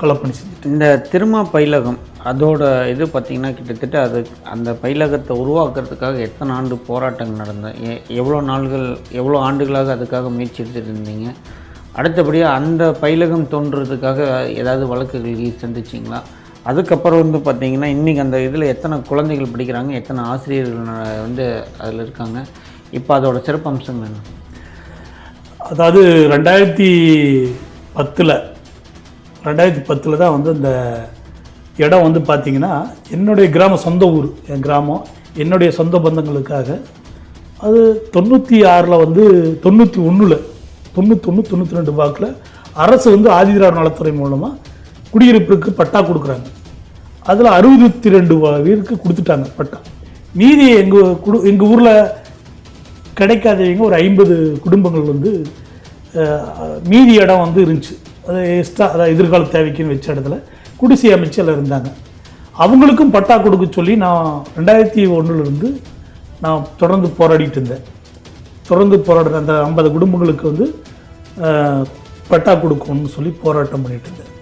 களப்பணி செஞ்சுட்டு இந்த திருமா பைலகம் அதோட இது பார்த்திங்கன்னா கிட்டத்தட்ட அது அந்த பைலகத்தை உருவாக்குறதுக்காக எத்தனை ஆண்டு போராட்டங்கள் நடந்த எ- எவ்வளோ நாள்கள் எவ்வளோ ஆண்டுகளாக அதுக்காக முயற்சி எடுத்துட்டு இருந்தீங்க? அடுத்தபடியாக அந்த பைலகம் தோன்றதுக்காக ஏதாவது வழக்குகள் சந்திச்சிங்களா? அதுக்கப்புறம் வந்து பார்த்தீங்கன்னா இன்றைக்கி அந்த இதில் எத்தனை குழந்தைகள் படிக்கிறாங்க எத்தனை ஆசிரியர்கள் வந்து அதில் இருக்காங்க? இப்போ அதோட சிறப்பம்சங்கள் என்ன? அதாவது ரெண்டாயிரத்தி பத்தில் ரெண்டாயிரத்தி பத்தில் தான் வந்து இந்த இடம் வந்து பார்த்திங்கன்னா என்னுடைய கிராமம் சொந்த ஊர் என் கிராமம். என்னுடைய சொந்த பந்தங்களுக்காக. அது தொண்ணூற்றி ஆறில் வந்து தொண்ணூற்றி ஒன்றில் தொண்ணூத்தொன்று தொண்ணூற்றி ரெண்டு வாக்கில் அரசு வந்து ஆதிதிராவிட நலத்துறை மூலமாக குடியிருப்பிற்கு பட்டா கொடுக்குறாங்க. அதில் அறுபத்தி ரெண்டு வீருக்கு கொடுத்துட்டாங்க பட்டா. மீதி எங்கள் குடு எங்கள் ஊரில் கிடைக்காதவங்க ஒரு ஐம்பது குடும்பங்கள் வந்து மீதி இடம் வந்து இருந்துச்சு. அது எக்ஸ்ட்ரா அதாவது எதிர்கால தேவைக்குன்னு வச்ச இடத்துல குடிசை அமைச்சு இருந்தாங்க. அவங்களுக்கும் பட்டா கொடுக்க சொல்லி நான் ரெண்டாயிரத்தி ஒன்றுலேருந்து நான் தொடர்ந்து போராடிட்டு இருந்தேன். தொடர்ந்து போராடுற அந்த ஐம்பது குடும்பங்களுக்கு வந்து பட்டா கொடுக்கணும்னு சொல்லி போராட்டம் பண்ணிட்டு இருந்தேன்.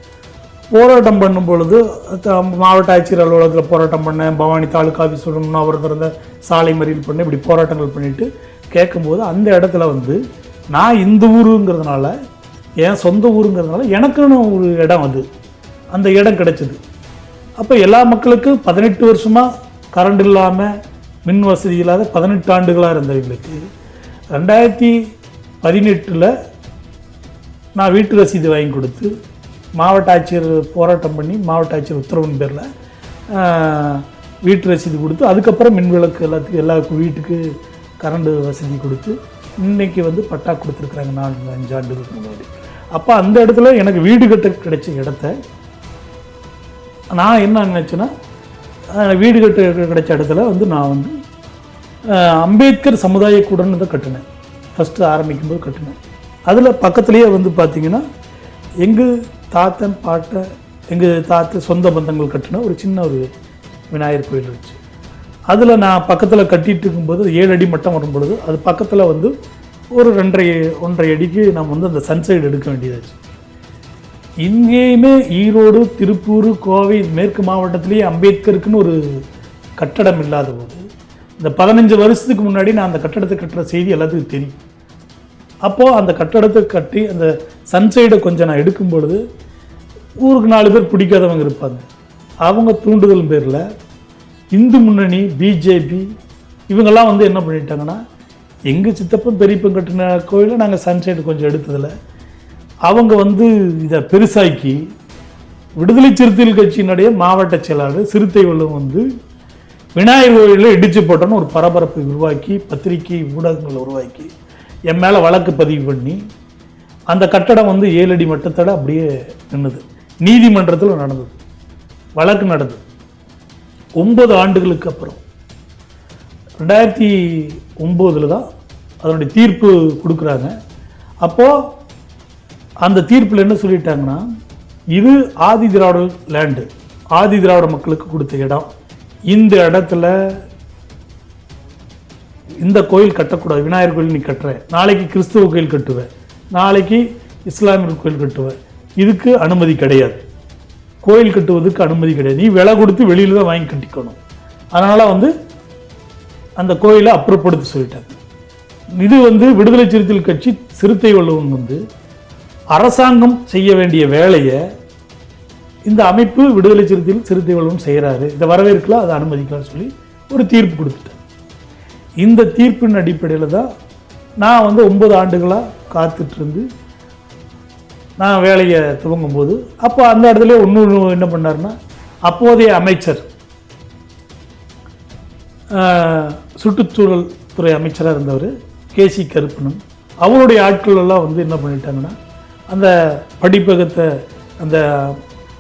போராட்டம் பண்ணும் பொழுது த- மாவட்ட ஆட்சியர் அலுவலகத்தில் போராட்டம் பண்ணேன். பவானி தாலுக்கா ஆஃபீஸ் சொல்லணும் அவர் திறந்த சாலை மறியல் பண்ணி இப்படி போராட்டங்கள் பண்ணிட்டு கேட்கும்போது அந்த இடத்துல வந்து நான் இந்த ஊருங்கிறதுனால என் சொந்த ஊருங்கிறதுனால எனக்குன்னு ஒரு இடம் அது. அந்த இடம் கிடைச்சிது. அப்போ எல்லா மக்களுக்கும் பதினெட்டு வருஷமாக கரண்ட் இல்லாமல் மின் வசதி இல்லாத பதினெட்டு ஆண்டுகளாக இருந்தவங்களுக்கு ரெண்டாயிரத்தி பதினெட்டில் நான் வீட்டு ரசீது வாங்கி கொடுத்து மாவட்ட ஆட்சியர் போராட்டம் பண்ணி மாவட்ட ஆட்சியர் உத்தரவின் பேரில் வீட்டு ரசீது கொடுத்து அதுக்கப்புறம் மின் விளக்கு எல்லாத்துக்கும் எல்லா வீட்டுக்கு கரண்ட் வசதி கொடுத்து இன்னைக்கு வந்து பட்டா கொடுத்துருக்குறாங்க நாலு அஞ்சு ஆண்டுகளுக்கு முன்னாடி. அப்போ அந்த இடத்துல எனக்கு வீடு கட்ட கிடைச்ச இடத்த நான் என்ன நினச்சேன்னா வீடு கட்ட கிடைச்ச இடத்துல வந்து நான் வந்து அம்பேத்கர் சமுதாய கூடன்னு தான் கட்டினேன். ஃபஸ்ட்டு ஆரம்பிக்கும்போது கட்டினேன். அதில் பக்கத்துலேயே வந்து பார்த்தீங்கன்னா எங்கள் தாத்தன் பாட்டை எங்கள் தாத்த சொந்த பந்தங்கள் கட்டின ஒரு சின்ன ஒரு விநாயகர் கோயில் இருந்துச்சு. அதில் நான் பக்கத்தில் கட்டிகிட்டு இருக்கும்போது ஏழு அடி மட்டம் வரும்பொழுது அது பக்கத்தில் வந்து ஒரு ரெண்டரை ஒன்றரை அடிக்கு நம்ம வந்து அந்த சன்சைடு எடுக்க வேண்டியதாச்சு. இங்கேயுமே ஈரோடு திருப்பூர் கோவை மேற்கு மாவட்டத்திலேயே அம்பேத்கருக்குன்னு ஒரு கட்டடம் இல்லாத போது இந்த பதினஞ்சு வருஷத்துக்கு முன்னாடி நான் அந்த கட்டடத்தை கட்டுற செய்தி எல்லாத்துக்கும் தெரியும். அப்போது அந்த கட்டடத்தை கட்டி அந்த சன்சைடை கொஞ்சம் நான் எடுக்கும் பொழுது ஊருக்கு நாலு பேர் பிடிக்காதவங்க இருப்பாங்க. அவங்க தூண்டுதல் பேரில் இந்து முன்னணி பிஜேபி இவங்கெல்லாம் வந்து என்ன பண்ணிட்டாங்கன்னா எங்கள் சித்தப்பன் பெரியப்பும் கட்டின கோயிலை நாங்கள் சன்சைடு கொஞ்சம் எடுத்ததில். அவங்க வந்து இதை பெருசாக்கி விடுதலை சிறுத்தைகள் கட்சியினுடைய மாவட்ட செயலாளர் சிறுத்தை வல்லம் வந்து விநாயகர் கோயிலில் இடிச்சு போட்டோன்னு ஒரு பரபரப்பை உருவாக்கி பத்திரிகை ஊடகங்களை உருவாக்கி என் மேலே வழக்கு பதிவு பண்ணி அந்த கட்டடம் வந்து ஏழு அடி மட்டத்தோட அப்படியே நின்றுது நீதிமன்றத்தில் நடந்தது. வழக்கு நடந்தது. ஒன்பது ஆண்டுகளுக்கு அப்புறம். ரெண்டாயிரத்தி ஒம்போதில் தான் அதனுடைய தீர்ப்பு கொடுக்குறாங்க. அப்போது அந்த தீர்ப்பில் என்ன சொல்லிட்டாங்கன்னா இது ஆதி திராவிட லேண்டு ஆதி திராவிட மக்களுக்கு கொடுத்த இடம். இந்த இடத்துல இந்த கோயில் கட்டக்கூடாது. விநாயகர் கோயில் நீ கட்டுற. நாளைக்கு கிறிஸ்துவ கோயில் கட்டுவேன் நாளைக்கு இஸ்லாமியர் கோயில் கட்டுவேன் இதுக்கு அனுமதி கிடையாது. கோயில் கட்டுவதற்கு அனுமதி கிடையாது. நீ விலை கொடுத்து வெளியில் தான் வாங்கி கட்டிக்கணும். அதனால் வந்து அந்த கோயிலை அப்புறப்படுத்த சொல்லிட்டாங்க இது வந்து விடுதலை சிறுத்தைகள் கட்சி சிறுத்தை வல்லவன் வந்து அரசாங்கம் செய்ய வேண்டிய வேலையை இந்த அமைப்பு விடுதலை சிறுத்தைகள் சிறுத்தை வல்லவன் செய்கிறாரு இதை வரவேற்கலாம் அதை அனுமதிக்கலாம்னு சொல்லி ஒரு தீர்ப்பு கொடுத்துட்டேன் இந்த தீர்ப்பின் அடிப்படையில் தான் நான் வந்து ஒன்பது ஆண்டுகளாக காத்துட்ருந்து நான் வேலையை துவங்கும் போது அப்போ அந்த இடத்துல இன்னொன்று என்ன பண்ணார்னா அப்போதைய அமைச்சர் சுற்றுச்சூழல் துறை அமைச்சராக இருந்தவர் கேசி கருப்பணன். அவருடைய ஆட்கள் எல்லாம் வந்து என்ன பண்ணிட்டாங்கன்னா அந்த படிப்பகத்தை அந்த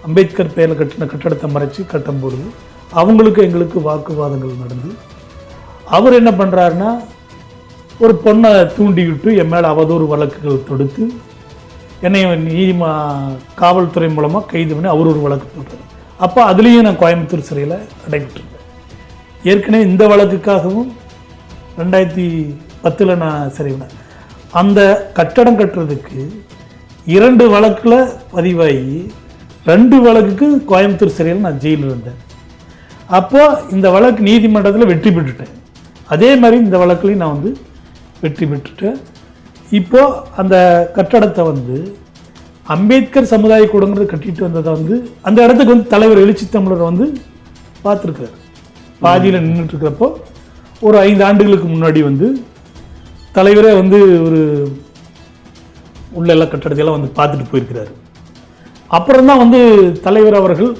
அம்பேத்கர் பெயரில் கட்டின கட்டடத்தை மறைச்சு கட்டும்பொழுது அவங்களுக்கு எங்களுக்கு வாக்குவாதங்கள் நடந்து அவர் என்ன பண்ணுறாருன்னா ஒரு பொண்ணை தூண்டிவிட்டு என் மேலே அவதூறு வழக்குகள் தொடுத்து என்னை நீதிமா காவல்துறை மூலமாக கைது பண்ணி அவர் ஒரு வழக்கு போட்டார் அப்போ அதுலேயும் நான் கோயம்புத்தூர் சிறையில் அடைபட்டிருந்தேன் ஏற்கனவே இந்த வழக்குக்காகவும் ரெண்டாயிரத்தி பத்தில் நான் சரிவினேன் அந்த கட்டடம் கட்டுறதுக்கு இரண்டு வழக்கில் பதிவாகி ரெண்டு வழக்குக்கு கோயம்புத்தூர் சிறையில் நான் ஜெயிலில் இருந்தேன். அப்போது இந்த வழக்கு நீதிமன்றத்தில் வெற்றி பெற்றுட்டேன். அதே மாதிரி இந்த வழக்குலையும் நான் வந்து வெற்றி பெற்றுட்டேன். இப்போது அந்த கட்டடத்தை வந்து அம்பேத்கர் சமுதாய கூடங்கிறது கட்டிட்டு வந்ததை வந்து அந்த இடத்துக்கு வந்து தலைவர் எழுச்சி தமிழர் வந்து பார்த்துருக்காரு பாதியில் நின்றுட்டு இருக்கிறப்போ ஒரு ஐந்து ஆண்டுகளுக்கு முன்னாடி வந்து தலைவரே வந்து ஒரு உள்ள எல்லா கட்டடத்தையெல்லாம் வந்து பார்த்துட்டு போயிருக்கிறாரு. அப்புறம் தான் வந்து தலைவர் அவர்கள்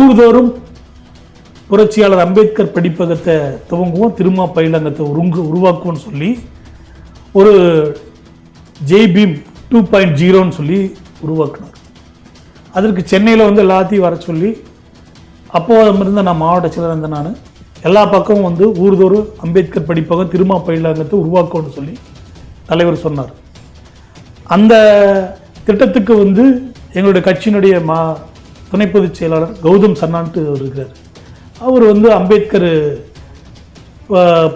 ஊர்தோறும் புரட்சியாளர் அம்பேத்கர் படிப்பகத்தை துவங்குவோம் திருமா பயிலங்கத்தை உருங்கு உருவாக்குவோம்னு சொல்லி ஒரு ஜெய்பீம் டூ பாயிண்ட் ஜீரோன்னு சொல்லி உருவாக்குனார். அதற்கு சென்னையில் வந்து எல்லாத்தையும் வர சொல்லி அப்போது இருந்த நான் மாவட்ட செயலர் இருந்த நான். எல்லா பக்கமும் வந்து ஊர்தோறும் அம்பேத்கர் படிப்பகம் திருமா பயிலகத்தை உருவாக்கணும்னு சொல்லி தலைவர் சொன்னார். அந்த திட்டத்துக்கு வந்து எங்களுடைய கட்சியினுடைய மா துணை பொதுச் செயலாளர் கௌதம் சன்னான்ட்டு அவர் இருக்கிறார். அவர் வந்து அம்பேத்கர்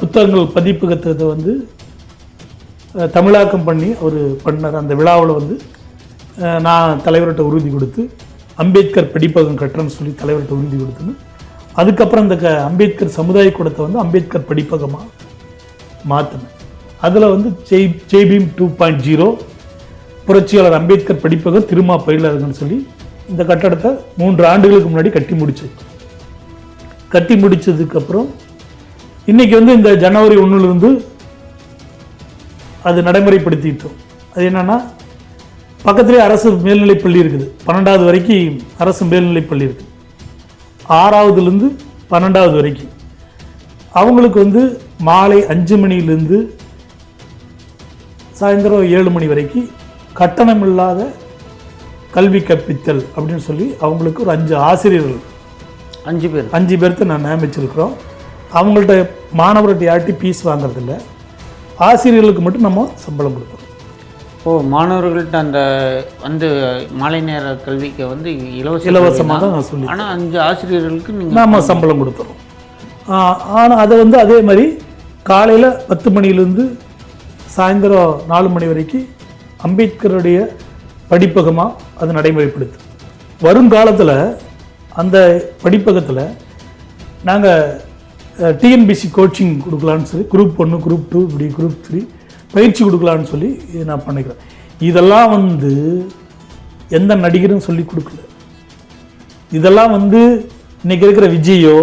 புத்தகங்கள் பதிப்பகத்தை வந்து தமிழாக்கம் பண்ணி அவர் பண்ணார். அந்த விழாவில் வந்து நான் தலைவர்கிட்ட உறுதி கொடுத்து அம்பேத்கர் படிப்பகம் கட்டுறேன்னு சொல்லி தலைவர்கிட்ட உறுதி கொடுத்துன்னு அதுக்கப்புறம் இந்த க அம்பேத்கர் சமுதாய கூடத்தை வந்து அம்பேத்கர் படிப்பகமாக மாற்றினேன் அதில் வந்து Jai Jaibhim two point zero புரட்சியாளர் அம்பேத்கர் படிப்பகம் திருமா பயிலகம்னு சொல்லி இந்த கட்டடத்தை மூன்று ஆண்டுகளுக்கு முன்னாடி கட்டி முடிச்சது. கட்டி முடித்ததுக்கப்புறம் இன்றைக்கி வந்து இந்த ஜனவரி ஒன்றுலேருந்து அது நடைமுறைப்படுத்திட்டோம். அது என்னென்னா பக்கத்துலேயே அரசு மேல்நிலைப் பள்ளி இருக்குது. பன்னெண்டாவது வரைக்கும் அரசு மேல்நிலைப் பள்ளி இருக்குது ஆறாவதுலேருந்து பன்னெண்டாவது வரைக்கும் அவங்களுக்கு வந்து மாலை அஞ்சு மணிலேருந்து சாயந்தரம் ஏழு மணி வரைக்கும் கட்டணம் இல்லாத கல்வி கற்பித்தல் அப்படின்னு சொல்லி அவங்களுக்கு ஒரு அஞ்சு ஆசிரியர்கள். அஞ்சு பேர். அஞ்சு பேர்த்த நான் நியமிச்சிருக்கிறோம். அவங்கள்ட்ட மாணவர்கிட்ட யார்ட்டி ஃபீஸ் வாங்குறதில்ல. ஆசிரியர்களுக்கு மட்டும் நம்ம சம்பளம் கொடுக்குறோம் ஓ மாணவர்கள்ட்ட அந்த வந்து மாலை நேர கல்விக்கு வந்து இலவச இலவசமாக தான் நான் சொல்லி ஆனால் அஞ்சு ஆசிரியர்களுக்கு நீங்கள் நாம சம்பளம் கொடுத்துறோம் ஆனால் அதை வந்து அதே மாதிரி காலையில் பத்து மணிலேருந்து சாயந்தரம் நாலு மணி வரைக்கும் அம்பேத்கருடைய படிப்பகமாக அது நடைமுறைப்படுத்து வருங்காலத்தில் அந்த படிப்பகத்தில் நாங்கள் டிஎன்பிசி கோச்சிங் கொடுக்கலான்னு சொல்லி குரூப் ஒன்று குரூப் டூ இப்படி குரூப் த்ரீ பயிற்சி கொடுக்கலான்னு சொல்லி நான் பண்ணிக்கிறேன். இதெல்லாம் வந்து எந்த நடிகரும் சொல்லி கொடுக்கல. இதெல்லாம் வந்து இன்றைக்கி இருக்கிற விஜயோ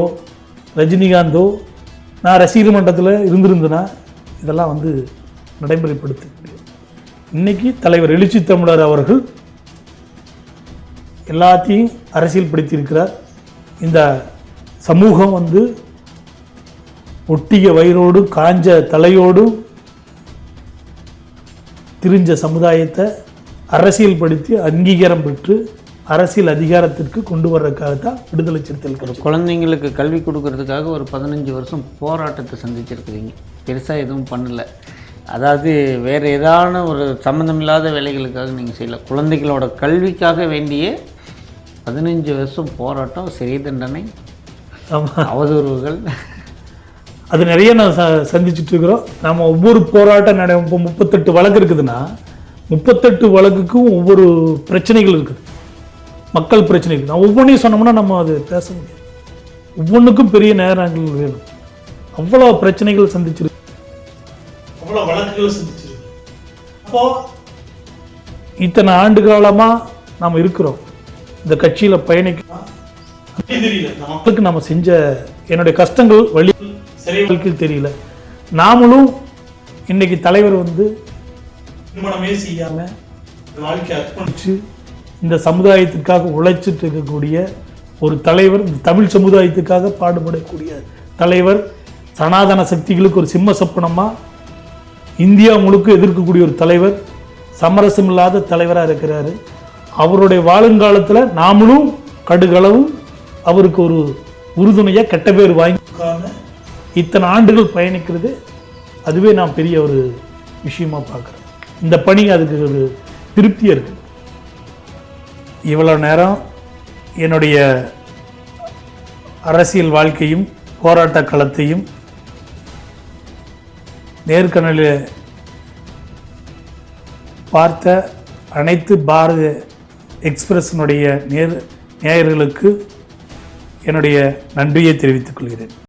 ரஜினிகாந்தோ நான் ரசிகர் மன்றத்தில் இருந்திருந்தேன்னா இதெல்லாம் வந்து நடைமுறைப்படுத்த முடியும் இன்னைக்கு தலைவர் எழுச்சி தமிழர் அவர்கள் எல்லாத்தையும் அரசியல் படுத்தியிருக்கிறார் இந்த சமூகம் வந்து ஒட்டிய வயிறோடு காஞ்ச தலையோடும் திரிஞ்ச சமுதாயத்தை அரசியல்படுத்தி அங்கீகாரம் பெற்று அரசியல் அதிகாரத்திற்கு கொண்டு வர்றதுக்காகத்தான் விடுதலை சிறுத்தைகள் குழந்தைங்களுக்கு கல்வி கொடுக்கறதுக்காக ஒரு பதினஞ்சு வருஷம் போராட்டத்தை சந்திச்சிருக்கிறீங்க. பெருசாக எதுவும் பண்ணல. அதாவது வேறு ஏதான ஒரு சம்மந்தமில்லாத வேலைகளுக்காக நீங்கள் செய்யல. குழந்தைகளோட கல்விக்காக வேண்டிய பதினஞ்சு வருஷம் போராட்டம் சிறை தண்டனை அவதூறுகள். அது நிறைய நான் ச சந்திச்சுட்டு இருக்கிறோம் நம்ம ஒவ்வொரு போராட்டம் நட இப்போ முப்பத்தெட்டு வழக்கு இருக்குதுன்னா முப்பத்தெட்டு வழக்குக்கும் ஒவ்வொரு பிரச்சனைகள் இருக்குது. மக்கள் பிரச்சனைகள். நான் ஒவ்வொன்றையும் சொன்னோம்னா நம்ம அது பேச முடியாது. ஒவ்வொன்றுக்கும் பெரிய நேரங்கள் வேணும். அவ்வளோ பிரச்சனைகள் சந்திச்சிருக்கு அவ்வளோ வழக்குகள் சந்திச்சிருக்கு. அப்போ இத்தனை ஆண்டு காலமாக நாம் இருக்கிறோம். இந்த கட்சியில் பயணிக்கலாம் தெரியல. மக்களுக்கு நம்ம செஞ்ச என்னுடைய கஷ்டங்கள் வழி சிறை வாழ்க்கையில் தெரியல. நாமளும் இன்னைக்கு தலைவர் வந்து திருமணமே செய்யாம வாழ்க்கை அர்ப்பணிச்சு இந்த சமுதாயத்துக்காக உழைச்சிட்டு இருக்கக்கூடிய ஒரு தலைவர் இந்த தமிழ் சமுதாயத்துக்காக பாடுபடக்கூடிய தலைவர் சனாதன சக்திகளுக்கு ஒரு சிம்ம சொப்பனமா இந்தியா முழுக்க எதிர்க்கக்கூடிய ஒரு தலைவர் சமரசம் இல்லாத தலைவராக இருக்கிறாரு. அவருடைய வாழுங்காலத்தில் நாமளும் கடுகளவும் அவருக்கு ஒரு உறுதுணையாக கெட்ட பேர் வாங்கிக்காம இத்தனை ஆண்டுகள் பயணிக்கிறது அதுவே நான் பெரிய ஒரு விஷயமாக பார்க்குறேன் இந்த பணி அதுக்கு ஒரு திருப்தியாக இருக்குது இவ்வளோ நேரம் என்னுடைய அரசியல் வாழ்க்கையும் போராட்ட களத்தையும் நேர்கணலில் பார்த்த அனைத்து பாரத எக்ஸ்பிரஸினுடைய நேர் நேயர்களுக்கு என்னுடைய நன்றியை தெரிவித்துக் கொள்கிறேன்.